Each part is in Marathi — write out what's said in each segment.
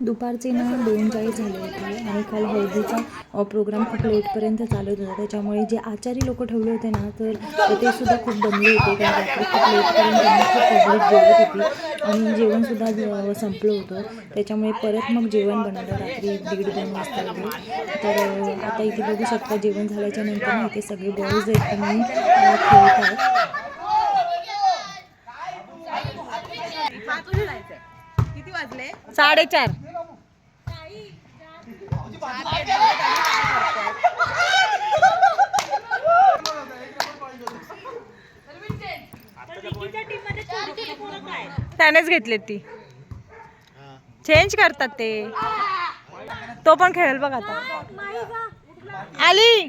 दुपारचे ना दोन चाळीस झाले होते आणि काल हळदीचा प्रोग्राम खूप लेटपर्यंत चालत होता. त्याच्यामुळे जे आचारी लोक ठेवले होते ना तर ते सुद्धा खूप दमले होते. कारण रात्री खूप लेटपर्यंत खूप पब्लिक जेवत होती. आणि जेवणसुद्धा संपलं होतं. त्याच्यामुळे परत मग जेवण बनवलं रात्री दीड दोन वाजता वगैरे. तर आता इथे बघू शकता जेवण झाल्याच्यानंतर ना इथे सगळे बॉईज आहेत आणि खेळत आहेत किती वाजले? साडेचार. त्यानेच घेतले ती. चेंज करतात ते. तो पण खेळेल बघ आता. आली.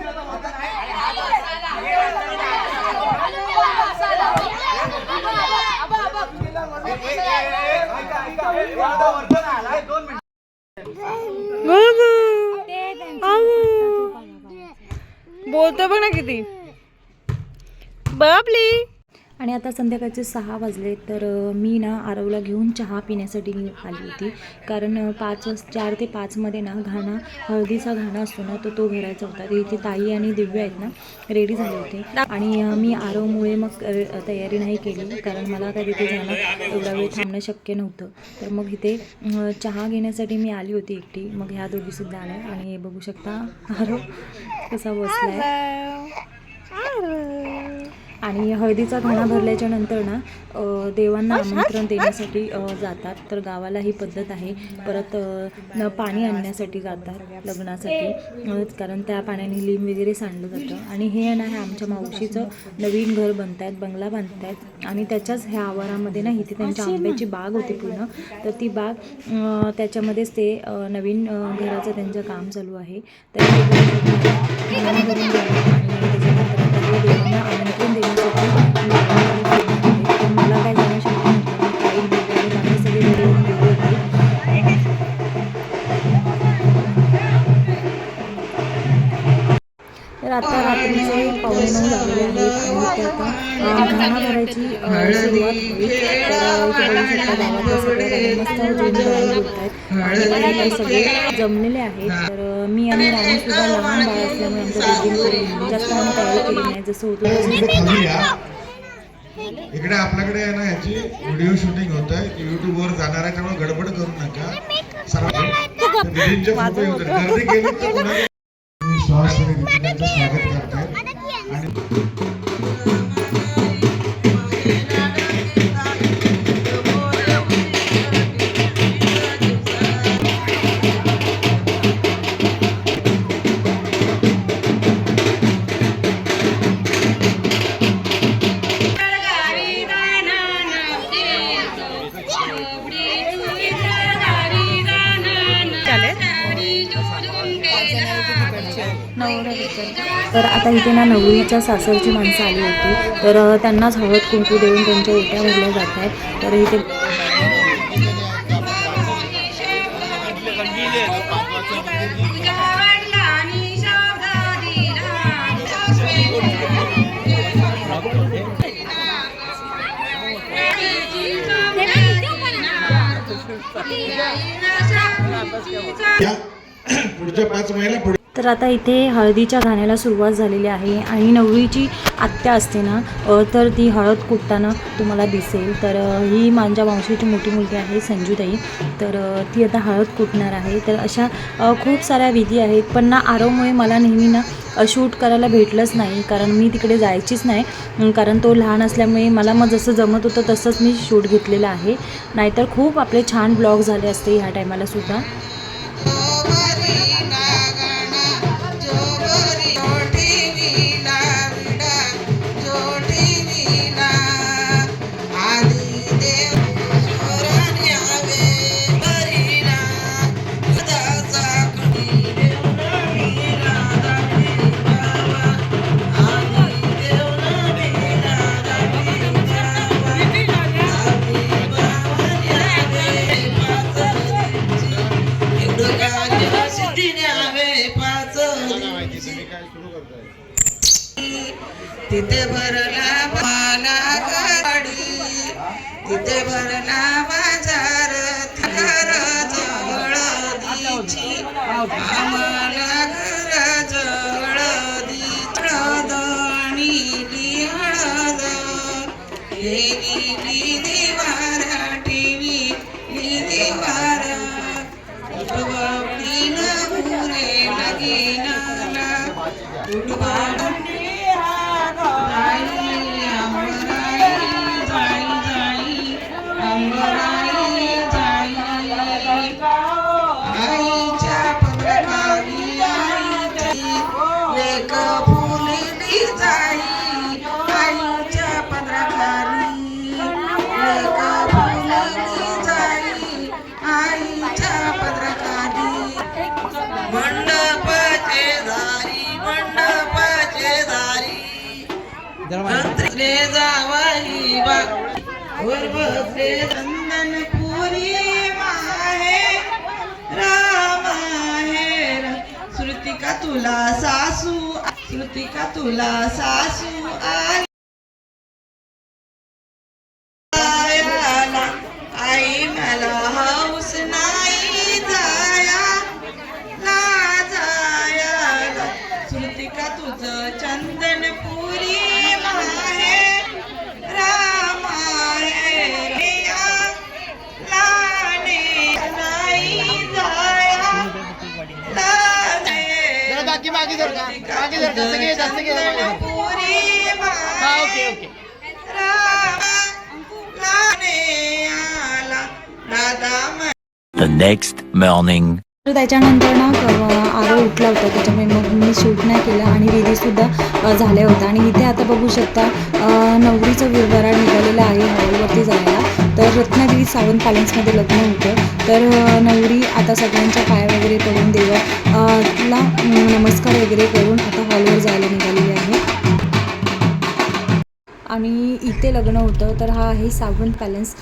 बोलतो बघ ना किती बापली आणि आता संध्याकाळचे सहा वाजले तर मी ना आरवला घेऊन चहा पिण्यासाठी आली होती. कारण पाच चार ते पाचमध्ये ना घाणा हळदीचा घाणा असतो ना तो तो भरायचा होता. तर इथे ताई आणि दिव्या आहेत ना रेडी झाले होते. आणि मी आरवमुळे मग तयारी नाही केली कारण मला काय तिथे जाणं एवढा वेळ थांबणं शक्य नव्हतं. तर मग इथे चहा घेण्यासाठी मी आली होती एकटी. मग ह्या दोघीसुद्धा आल्या. आणि हे बघू शकता आरव कसा बसलाय. आणि हळदीचा घाणा भरल्याच्या नंतर ना देवांना आमंत्रण देण्यासाठी जातात. तर गावाला ही पद्धत आहे. परत पाणी आणण्यासाठी जातात लग्नासाठी. कारण त्या पाण्याने लिंब वगैरे सांडलं जातं. आणि हे ना हे आमच्या मावशीचं नवीन घर बनत आहेत बंगला बांधत आहेत आणि त्याच्याच ह्या आवारामध्ये ना इथे त्यांच्या आंब्याची बाग होती पूर्ण. तर ती बाग त्याच्यामध्येच ते नवीन घराचं त्यांचं काम चालू आहे. तर हे बघू तर आता रात्रीचे पावणे नऊ झालेले आहेत आणि घाणा भरायची सुरुवात आणि सगळे जमलेले आहेत. तर मी आणि राणी सुद्धा लहान बाळ असल्यामुळे आमच्या जास्त आम्ही तयारी केली नाही. जसं होतं इकडे आपल्याकडे ना याची व्हिडिओ शूटिंग होत आहे. युट्यूब वर जाणार आहे. त्यामुळे गडबड करू नका. सर्व दीदींचे फोटो येऊ द्या. गर्दी केली तर Thank you. तर आता इथे ना नवरीच्या सासरची माणसं आली होती. तर त्यांनाच हळद कुंकू देऊन त्यांच्या ओट्या भरल्या जात आहेत. तर इथे पुढच्या पाच महिन्याला पुढे तर आता इथे हळदीच्या घाण्याला सुरुवात झालेली आहे आणि नवरीची आत्या असते ना तर ती हळद कुटताना तुम्हाला दिसेल. तर ही माझ्या मावशीची मोठी मुलगी आहे संजूताई. तर ती आता हळद कुटणार आहे. तर अशा खूप साऱ्या विधी आहेत. पण ना आरवमुळे मला नेहमी ना शूट करायला भेटलंच नाही. कारण मी तिकडे जायचीच नाही. कारण तो लहान असल्यामुळे मला मग जसं जमत होतं तसंच मी शूट घेतलेलं आहे. नाहीतर खूप आपले छान ब्लॉग झाले असते ह्या टायमालासुद्धा तिथे भरला मंत्रे जावाई बा. बसले चंदन पुरी माहे रामाहेर श्रुतिका तुला सासू श्रुतिका तुला सासू आली जायाला आई मला हौस नाही जाया ना जायाला. श्रुतिका तुझं चंदन सगळे जास्त घे पुरी. Okay okay. लाने आला राधा The next morning. तर त्याच्यानंतर ना अ, आरव उठला होता. त्याच्यामुळे मग मी शूट नाही केलं आणि विधीसुद्धा झाल्या होत्या. आणि इथे आता बघू शकता नवरीचं विवरा निघालेलं आहे हॉलवरती जायला रत्नागिरी सावंत पॅलेन्समध्ये लग्न होतं. तर नवरी आता सगळ्यांच्या पाया वगैरे पडून देवाला नमस्कार वगैरे करून आता हॉलवर जायला निघालेली आहे. आणि इथे लग्न होतं तर हा आहे सावंत पॅलेन्स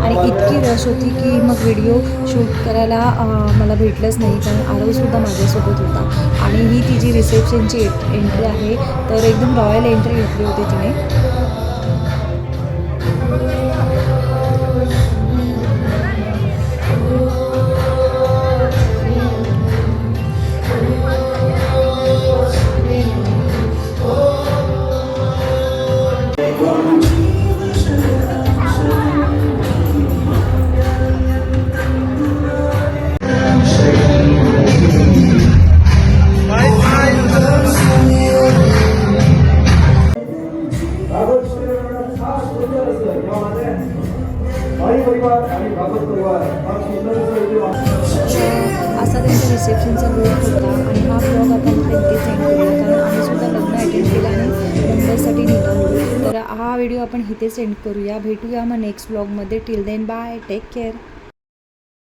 आणि इतकी रश होती की मग व्हिडिओ शूट करायला मला भेटलंच नाही कारण आरवसुद्धा माझ्यासोबत होता. आणि ही तिची रिसेप्शनची एंट्री आहे. तर एकदम रॉयल एंट्री घेतली होती तिने. असा त्यांचा रिसेप्शनचा लुक होता आणि हा ब्लॉग आपण इथे सेंड केला. कारण आम्ही सुद्धा लग्न अटेंड केलं आणि मुंबईसाठी निघालो. तर हा व्हिडिओ आपण इथे सेंड करूया. भेटूया मग नेक्स्ट ब्लॉगमध्ये till then bye take care